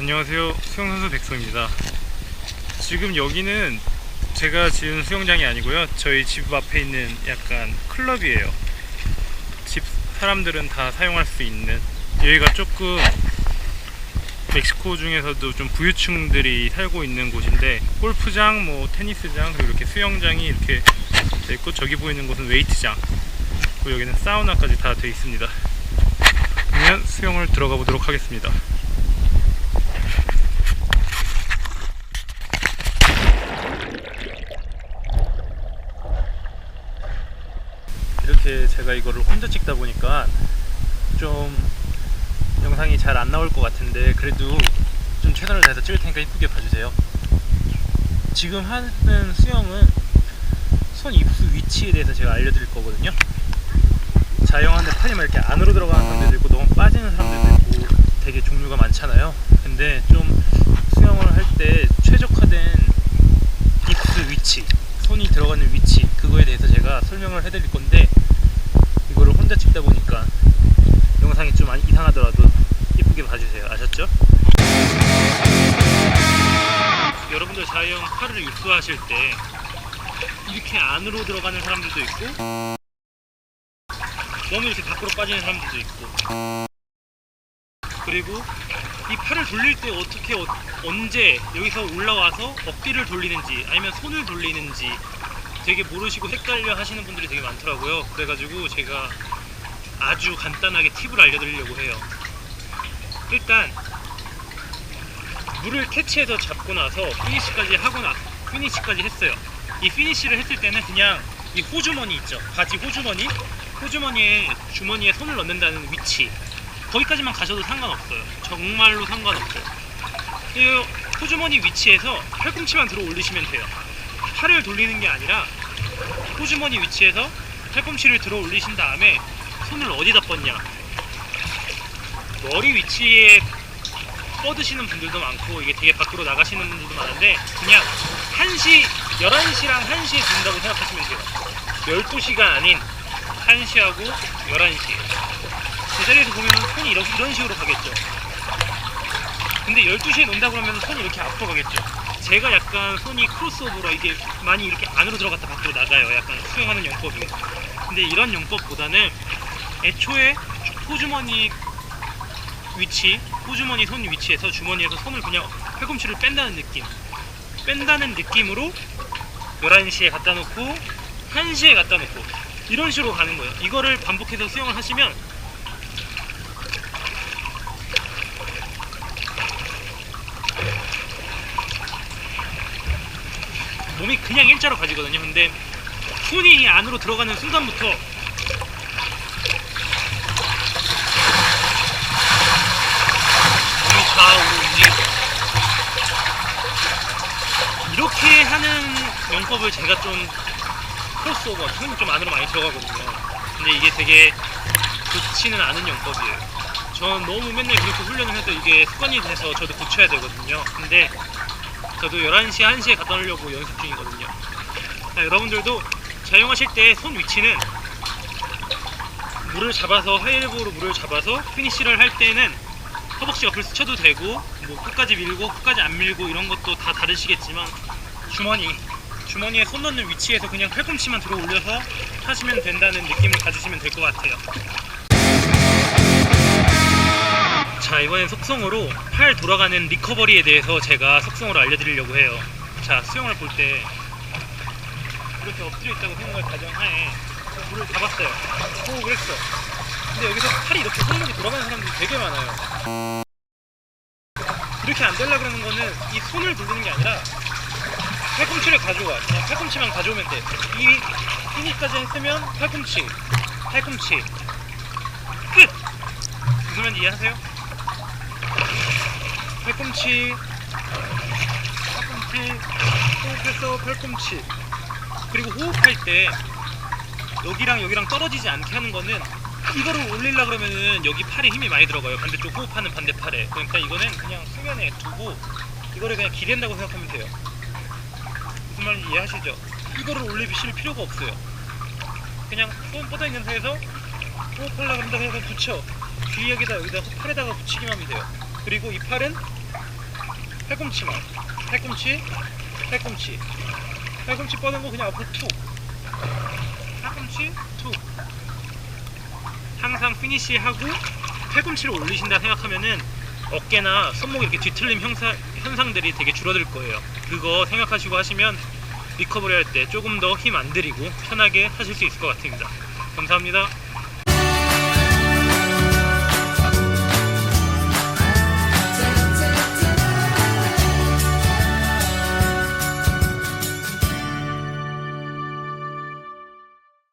안녕하세요. 수영선수 백소입니다. 지금 여기는 제가 지은 수영장이 아니고요. 저희 집 앞에 있는 약간 클럽이에요. 집 사람들은 다 사용할 수 있는 여기가 조금 멕시코 중에서도 좀 부유층들이 살고 있는 곳인데 골프장, 뭐 테니스장, 그리고 이렇게 수영장이 이렇게 돼 있고 저기 보이는 곳은 웨이트장, 그리고 여기는 사우나까지 다 돼 있습니다. 그러면 수영을 들어가 보도록 하겠습니다. 이렇게 제가 이거를 혼자 찍다 보니까 좀 영상이 잘 안 나올 것 같은데 그래도 좀 최선을 다해서 찍을 테니까 이쁘게 봐주세요. 지금 하는 수영은 손 입수 위치에 대해서 제가 알려드릴 거거든요. 자영한데 팔이만 이렇게 안으로 들어가는 사람들도 있고 너무 빠지는 사람들도 있고 되게 종류가 많잖아요. 근데 좀 수영을 할 때 최적화된 입수 위치, 손이 들어가는 위치 그거에 대해서 제가 설명을 해드릴 건데 이거를 혼자 찍다 보니까 영상이 좀 이상하더라도 이쁘게 봐주세요. 아셨죠? 여러분들 자유형 팔을 입수하실 때 이렇게 안으로 들어가는 사람들도 있고 너무 이렇게 밖으로 빠지는 사람들도 있고 그리고 이 팔을 돌릴 때 어떻게 어- 언제 여기서 올라와서 어깨를 돌리는지 아니면 손을 돌리는지 되게 모르시고 헷갈려 하시는 분들이 되게 많더라고요. 그래가지고 제가 아주 간단하게 팁을 알려드리려고 해요. 일단 물을 캐치해서 잡고 나서 피니시까지 하고 나 피니시까지 했어요. 이 피니시를 했을 때는 그냥 이 호주머니 있죠? 바지 호주머니? 호주머니에 주머니에 손을 넣는다는 위치 거기까지만 가셔도 상관없어요. 정말로 상관없어요. 이 호주머니 위치에서 팔꿈치만 들어 올리시면 돼요. 팔을 돌리는 게 아니라 호주머니 위치에서 팔꿈치를 들어 올리신 다음에 손을 어디다 뻗냐. 머리 위치에 뻗으시는 분들도 많고 이게 되게 밖으로 나가시는 분들도 많은데 그냥 1시, 11시랑 1시에 든다고 생각하시면 돼요. 12시가 아닌 1시하고 11시 제자리에서 보면 손이 이렇게 이런 식으로 가겠죠 근데 12시에 논다 그러면 손이 이렇게 앞으로 가겠죠 제가 약간 손이 크로스오버로 이게 많이 이렇게 안으로 들어갔다 밖으로 나가요 약간 수영하는 영법이 근데 이런 영법보다는 애초에 호주머니 위치, 호주머니 손 위치에서 주머니에서 손을 그냥 팔꿈치를 뺀다는 느낌. 뺀다는 느낌으로 11시에 갖다 놓고 1시에 갖다 놓고 이런 식으로 가는 거예요. 이거를 반복해서 수영을 하시면 그냥 일자로 가지거든요. 근데 손이 안으로 들어가는 순간부터 몸이 좌우로 움직이죠. 이렇게 하는 영법을 제가 좀 크로스오버, 손이 좀 안으로 많이 들어가거든요. 근데 이게 되게 좋지는 않은 영법이에요. 전 너무 맨날 그렇게 훈련을 해도 이게 습관이 돼서 저도 고쳐야 되거든요. 근데 저도 11시, 1시에 갖다 놓으려고 연습 중이거든요. 자, 여러분들도 자영하실 때 손 위치는 물을 잡아서 하이레버로 물을 잡아서 피니쉬를 할 때는 허벅지 옆을 스쳐도 되고 뭐 끝까지 밀고 끝까지 안 밀고 이런 것도 다 다르시겠지만 주머니 주머니에 손 넣는 위치에서 그냥 팔꿈치만 들어 올려서 하시면 된다는 느낌을 가지시면 될 것 같아요. 자 이번엔 속성으로 팔 돌아가는 리커버리에 대해서 제가 속성으로 알려드리려고 해요. 자 수영을 볼 때 이렇게 엎드려 있다고 생각을 가정하에 물을 잡았어요. 호흡을 했어. 근데 여기서 팔이 이렇게 손목이 돌아가는 사람들이 되게 많아요. 이렇게 안 되려 그러는 거는 이 손을 돌리는 게 아니라 팔꿈치를 가져와. 그냥 팔꿈치만 가져오면 돼. 이 피니까지 했으면 팔꿈치, 팔꿈치. 끝! 무슨 말인지 이해하세요? 팔꿈치, 팔꿈치, 호흡해서 팔꿈치. 그리고 호흡할 때 여기랑 여기랑 떨어지지 않게 하는 거는 이거를 올리려 그러면은 여기 팔에 힘이 많이 들어가요. 반대쪽 호흡하는 반대 팔에. 그러니까 이거는 그냥 수면에 두고 이거를 그냥 기댄다고 생각하면 돼요. 무슨 말인지 이해하시죠? 이거를 올리실 필요가 없어요. 그냥 손 뻗어 있는 상태에서 호흡하려고 한다고 해서 붙여. 귀 여기다 여기다 팔에다가 붙이기만 하면 돼요. 그리고 이 팔은 팔꿈치만 팔꿈치. 팔꿈치. 팔꿈치 뻗은 거 그냥 앞으로 툭 팔꿈치 툭 항상 피니시하고 팔꿈치를 올리신다 생각하면은 어깨나 손목 이렇게 뒤틀림 형사, 현상들이 되게 줄어들 거예요. 그거 생각하시고 하시면 리커버리 할 때 조금 더 힘 안 들이고 편하게 하실 수 있을 것 같습니다. 감사합니다